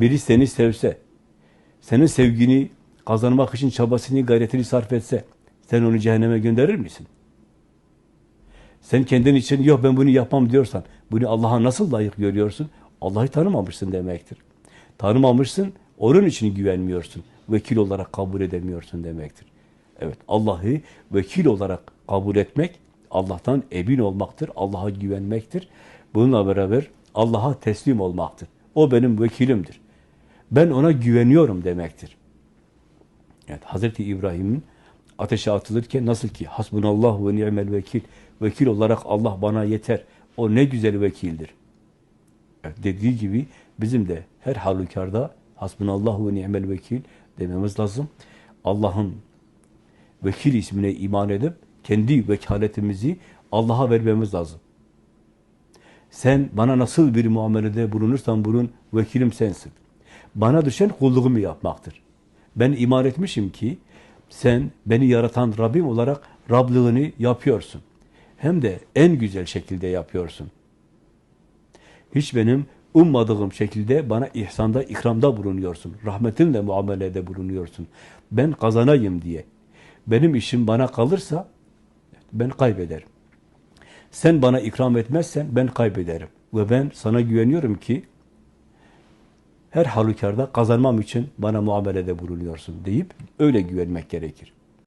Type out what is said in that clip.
biri seni sevse, senin sevgini kazanmak için çabasını, gayretini sarf etse, sen onu cehenneme gönderir misin? Sen kendin için yok ben bunu yapmam diyorsan, bunu Allah'a nasıl layık görüyorsun? Allah'ı tanımamışsın demektir. Tanımamışsın, onun için güvenmiyorsun. Vekil olarak kabul edemiyorsun demektir. Evet, Allah'ı vekil olarak kabul etmek, Allah'tan emin olmaktır, Allah'a güvenmektir. Bununla beraber Allah'a teslim olmaktır. O benim vekilimdir. Ben ona güveniyorum demektir. Evet, Hazreti İbrahim'in ateşe atılırken nasıl ki hasbunallah ve ni'mel vekil vekil olarak Allah bana yeter. O ne güzel vekildir. Evet, dediği gibi bizim de her halükarda hasbunallah ve ni'mel vekil dememiz lazım. Allah'ın vekil ismine iman edip kendi vekaletimizi Allah'a vermemiz lazım. Sen bana nasıl bir muamelede bulunursan bulun, vekilim sensin. Bana düşen kulluğumu yapmaktır. Ben iman etmişim ki sen beni yaratan Rabbim olarak Rablığını yapıyorsun. Hem de en güzel şekilde yapıyorsun. Hiç benim ummadığım şekilde bana ihsanda, ikramda bulunuyorsun. Rahmetinle muamelede bulunuyorsun. Ben kazanayım diye. Benim işim bana kalırsa ben kaybederim. Sen bana ikram etmezsen ben kaybederim. Ve ben sana güveniyorum ki her halükarda kazanmam için bana muamelede bulunuyorsun deyip öyle güvenmek gerekir.